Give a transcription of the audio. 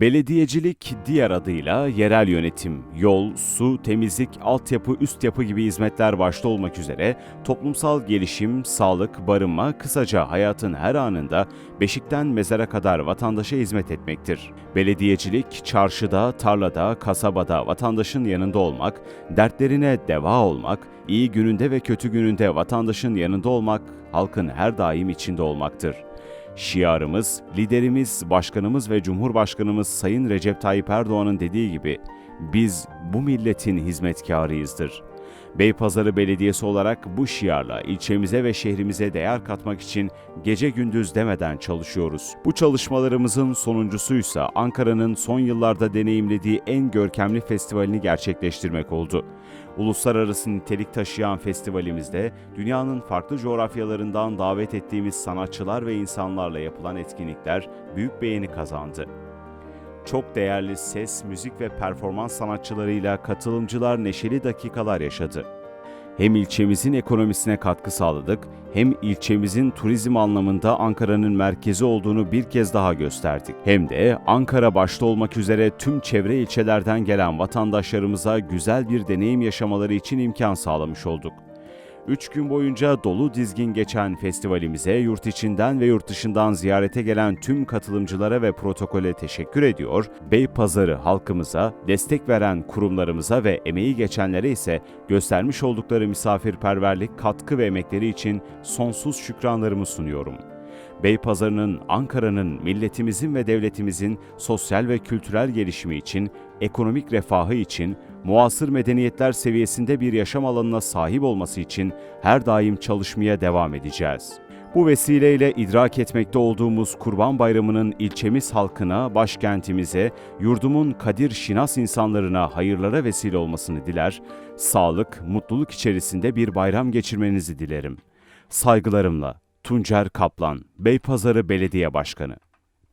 Belediyecilik diğer adıyla yerel yönetim, yol, su, temizlik, altyapı, üst yapı gibi hizmetler başta olmak üzere toplumsal gelişim, sağlık, barınma, kısaca hayatın her anında beşikten mezara kadar vatandaşa hizmet etmektir. Belediyecilik, çarşıda, tarlada, kasabada vatandaşın yanında olmak, dertlerine deva olmak, iyi gününde ve kötü gününde vatandaşın yanında olmak, halkın her daim içinde olmaktır. Şiarımız, liderimiz, başkanımız ve Cumhurbaşkanımız Sayın Recep Tayyip Erdoğan'ın dediği gibi biz bu milletin hizmetkarıyızdır. Beypazarı Belediyesi olarak bu şiarla ilçemize ve şehrimize değer katmak için gece gündüz demeden çalışıyoruz. Bu çalışmalarımızın sonuncusuysa Ankara'nın son yıllarda deneyimlediği en görkemli festivalini gerçekleştirmek oldu. Uluslararası nitelik taşıyan festivalimizde dünyanın farklı coğrafyalarından davet ettiğimiz sanatçılar ve insanlarla yapılan etkinlikler büyük beğeni kazandı. Çok değerli ses, müzik ve performans sanatçılarıyla katılımcılar neşeli dakikalar yaşadı. Hem ilçemizin ekonomisine katkı sağladık, hem ilçemizin turizm anlamında Ankara'nın merkezi olduğunu bir kez daha gösterdik. Hem de Ankara başta olmak üzere tüm çevre ilçelerden gelen vatandaşlarımıza güzel bir deneyim yaşamaları için imkan sağlamış olduk. 3 gün boyunca dolu dizgin geçen festivalimize yurt içinden ve yurt dışından ziyarete gelen tüm katılımcılara ve protokole teşekkür ediyor, Beypazarı halkımıza, destek veren kurumlarımıza ve emeği geçenlere ise göstermiş oldukları misafirperverlik, katkı ve emekleri için sonsuz şükranlarımı sunuyorum. Beypazarı'nın, Ankara'nın, milletimizin ve devletimizin sosyal ve kültürel gelişimi için, ekonomik refahı için, muasır medeniyetler seviyesinde bir yaşam alanına sahip olması için her daim çalışmaya devam edeceğiz. Bu vesileyle idrak etmekte olduğumuz Kurban Bayramı'nın ilçemiz halkına, başkentimize, yurdumun kadir şinas insanlarına hayırlara vesile olmasını diler, sağlık, mutluluk içerisinde bir bayram geçirmenizi dilerim. Saygılarımla Tuncer Kaplan, Beypazarı Belediye Başkanı.